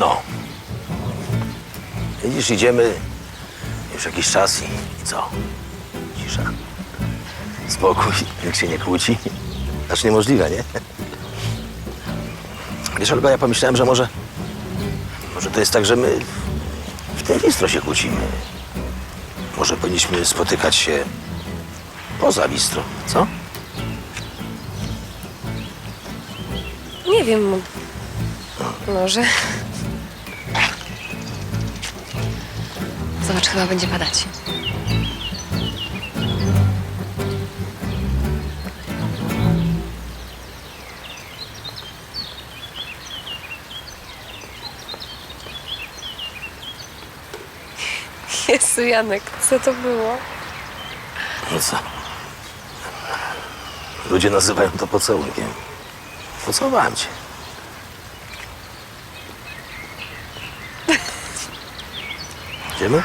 No. Widzisz, idziemy już jakiś czas i, i co? Cisza. Spokój, nikt się nie kłóci. Aż niemożliwe, nie? Wiesz, Olga, ja pomyślałem, że może... Może to jest tak, że my w tym bistro się kłócimy. Może powinniśmy spotykać się poza bistro, co? Nie wiem. Może. Zobacz, chyba będzie padać. Jezu, Janek, co to było? Co? Ludzie nazywają to pocałunkiem. Pocałowałem cię. Idziemy?